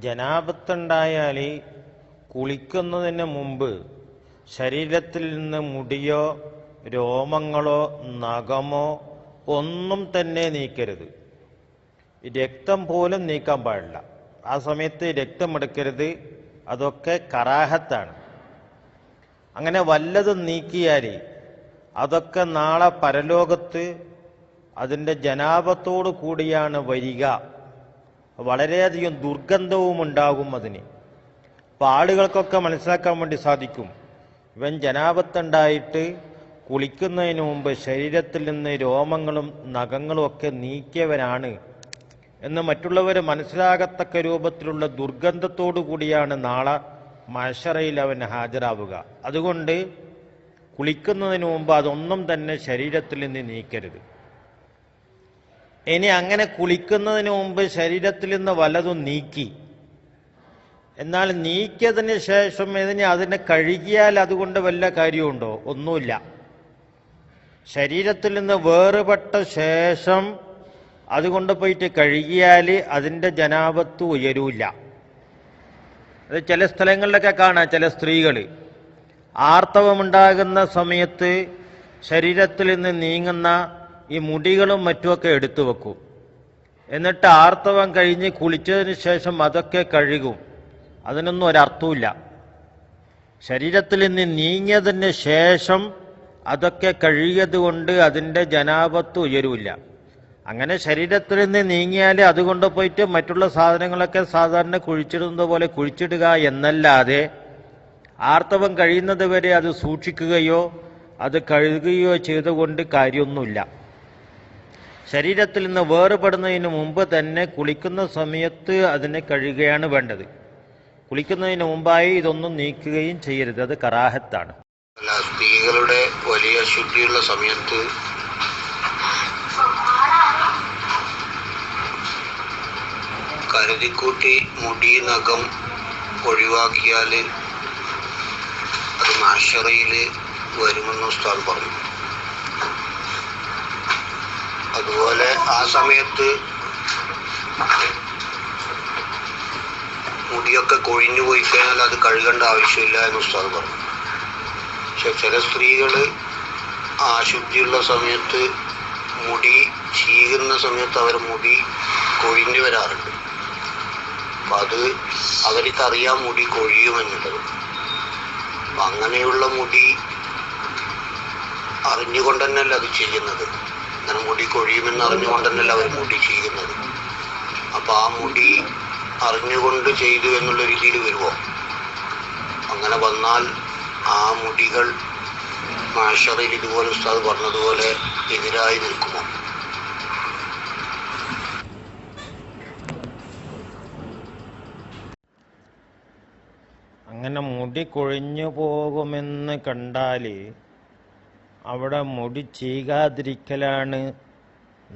ജനാപത്തുണ്ടായാൽ കുളിക്കുന്നതിന് മുമ്പ് ശരീരത്തിൽ നിന്ന് മുടിയോ രോമങ്ങളോ നഖമോ ഒന്നും തന്നെ നീക്കരുത്. രക്തം പോലും നീക്കാൻ പാടില്ല. ആ സമയത്ത് രക്തമെടുക്കരുത്. അതൊക്കെ കറാഹത്താണ്. അങ്ങനെ വല്ലതും നീക്കിയാൽ അതൊക്കെ നാളെ പരലോകത്ത് അതിന്റെ ജനാപത്തോടു കൂടിയാണ് വരിക. വളരെയധികം ദുർഗന്ധവും ഉണ്ടാകും അതിന്. അപ്പോൾ ആളുകൾക്കൊക്കെ മനസ്സിലാക്കാൻ വേണ്ടി സാധിക്കും. ഇവൻ ജനാപത്തുണ്ടായിട്ട് കുളിക്കുന്നതിന് മുമ്പ് ശരീരത്തിൽ നിന്ന് രോമങ്ങളും നഖങ്ങളും ഒക്കെ നീക്കിയവനാണ് എന്ന് മറ്റുള്ളവർ മനസ്സിലാകത്തക്ക രൂപത്തിലുള്ള ദുർഗന്ധത്തോടു കൂടിയാണ് നാളെ മഷറയിൽ അവൻ ഹാജരാവുക. അതുകൊണ്ട് കുളിക്കുന്നതിന് മുമ്പ് അതൊന്നും തന്നെ ശരീരത്തിൽ നിന്ന് നീക്കരുത്. ഇനി അങ്ങനെ കുളിക്കുന്നതിന് മുമ്പ് ശരീരത്തിൽ നിന്ന് വലതും നീക്കി. എന്നാൽ നീക്കിയതിന് ശേഷം ഇതിനെ അതിനെ കഴുകിയാൽ അതുകൊണ്ട് വല്ല കാര്യമുണ്ടോ ഒന്നുമില്ല. ശരീരത്തിൽ നിന്ന് വേറുപെട്ട ശേഷം അതുകൊണ്ട് പോയിട്ട് കഴുകിയാൽ അതിന്റെ ജനാപത്ത് ഉയരൂല. അത് ചില സ്ഥലങ്ങളിലൊക്കെ കാണാം ചില സ്ത്രീകൾ ആർത്തവമുണ്ടാകുന്ന സമയത്ത് ശരീരത്തിൽ നിന്ന് നീങ്ങുന്ന ഈ മുടികളും മറ്റുമൊക്കെ എടുത്തു വെക്കും. എന്നിട്ട് ആർത്തവം കഴിഞ്ഞ് കുളിച്ചതിന് ശേഷം അതൊക്കെ കഴുകും. അതിനൊന്നും ഒരർത്ഥമില്ല ശരീരത്തിൽ നിന്ന് നീങ്ങിയതിന് ശേഷം അതൊക്കെ കഴുകിയത് കൊണ്ട് അതിന്റെ ജനാപത്ത് ഉയരൂല്ല. അങ്ങനെ ശരീരത്തിൽ നിന്ന് നീങ്ങിയാൽ അതുകൊണ്ട് പോയിട്ട് മറ്റുള്ള സാധനങ്ങളൊക്കെ സാധാരണ കുഴിച്ചിടുന്നത് പോലെ കുഴിച്ചിടുക എന്നല്ലാതെ ആർത്തവം കഴിയുന്നത് വരെ അത് സൂക്ഷിക്കുകയോ അത് കഴുകുകയോ ചെയ്തുകൊണ്ട് കാര്യമൊന്നുമില്ല. ശരീരത്തിൽ നിന്ന് വേറുപെടുന്നതിന് മുമ്പ് തന്നെ കുളിക്കുന്ന സമയത്ത് അതിനെ കഴുകുകയാണ് വേണ്ടത്. കുളിക്കുന്നതിന് മുമ്പായി ഇതൊന്നും നീക്കുകയും ചെയ്യരുത്. അത് കറാഹത്താണ്. സ്ത്രീകളുടെ വലിയ ശുദ്ധിയുള്ള സമയത്ത് കരുതിക്കൂട്ടി മുടി നഖം ഒഴിവാക്കിയാൽ അത് മാഷറയിൽ വരുമെന്ന് ഉസ്താദ് പറഞ്ഞു. അതുപോലെ ആ സമയത്ത് മുടിയൊക്കെ കൊഴിഞ്ഞു പോയി കഴിഞ്ഞാൽ അത് കഴുകേണ്ട ആവശ്യമില്ല എന്ന് ഉസ്താദ് പറഞ്ഞു. പക്ഷെ ചില സ്ത്രീകൾ അശുദ്ധിയുള്ള സമയത്ത് മുടി ചീകുന്ന സമയത്ത് അവർ മുടി കൊഴിഞ്ഞു വരാറുണ്ട്. അപ്പം അത് അവർക്കറിയാം മുടി കൊഴിയുമെന്നുള്ളത് അപ്പം അങ്ങനെയുള്ള മുടി അറിഞ്ഞുകൊണ്ട് തന്നെയല്ല അത് ചെയ്യുന്നത്. അങ്ങനെ മുടി കൊഴിയുമെന്ന് അറിഞ്ഞുകൊണ്ട് അവർ മുടി ചെയ്യുന്നത്. അപ്പം ആ മുടി അറിഞ്ഞുകൊണ്ട് ചെയ്തു എന്നുള്ള രീതിയിൽ വരുമോ അങ്ങനെ വന്നാൽ ആ മുടികൾ മാഷറിൽ ഇതുപോലെ ഉസ്താദ് പറഞ്ഞതുപോലെ എതിരായി നിൽക്കുമോ? അങ്ങനെ മുടി കൊഴിഞ്ഞു പോകുമെന്ന് കണ്ടാൽ അവിടെ മുടി ചീകാതിരിക്കലാണ്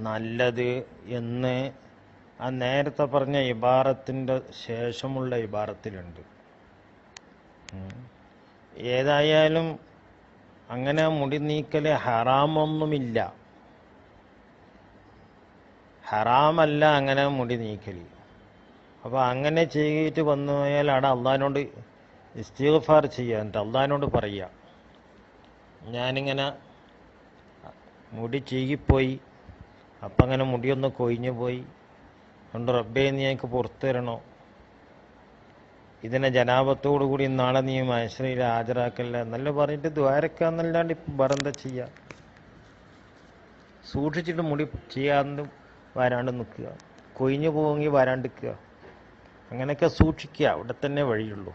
നല്ലത് എന്ന് ആ നേരത്തെ പറഞ്ഞ ഇബാറത്തിന്റെ ശേഷമുള്ള ഇബാറത്തിലുണ്ട്. ഏതായാലും അങ്ങനെ മുടി നീക്കൽ ഹറാമൊന്നുമില്ല. ഹറാമല്ല അങ്ങനെ മുടി നീക്കൽ അപ്പോൾ അങ്ങനെ ചെയ്തിട്ട് വന്നു പോയാൽ അവിടെ അള്ളഹാനോട് ഇസ്തീഫാർ ചെയ്യാൻ അള്ളഹാനോട് പറയുക. ഞാനിങ്ങനെ മുടി ചീകിപ്പോയി. അപ്പം അങ്ങനെ മുടിയൊന്ന് കൊയിഞ്ഞു പോയി. അതുകൊണ്ട് റബ്ബേ നീ എനിക്ക് പുറത്തു തരണോ? ഇതിനെ ജനാപത്തോടു കൂടി നാളെ നീ മനുഷ്യരിൽ ഹാജരാക്കല്ല എന്നല്ല പറഞ്ഞിട്ട് ദ്വാരക്കാന്നല്ലാണ്ട് ഇപ്പം വേറെന്താ ചെയ്യുക സൂക്ഷിച്ചിട്ട് മുടി ചെയ്യാണ്ട് വരാണ്ട് നിൽക്കുക. കൊഴിഞ്ഞു പോവുമെങ്കിൽ വരാണ്ടിരിക്കുക അങ്ങനെയൊക്കെ സൂക്ഷിക്കുക. അവിടെ തന്നെ വഴിയുള്ളൂ.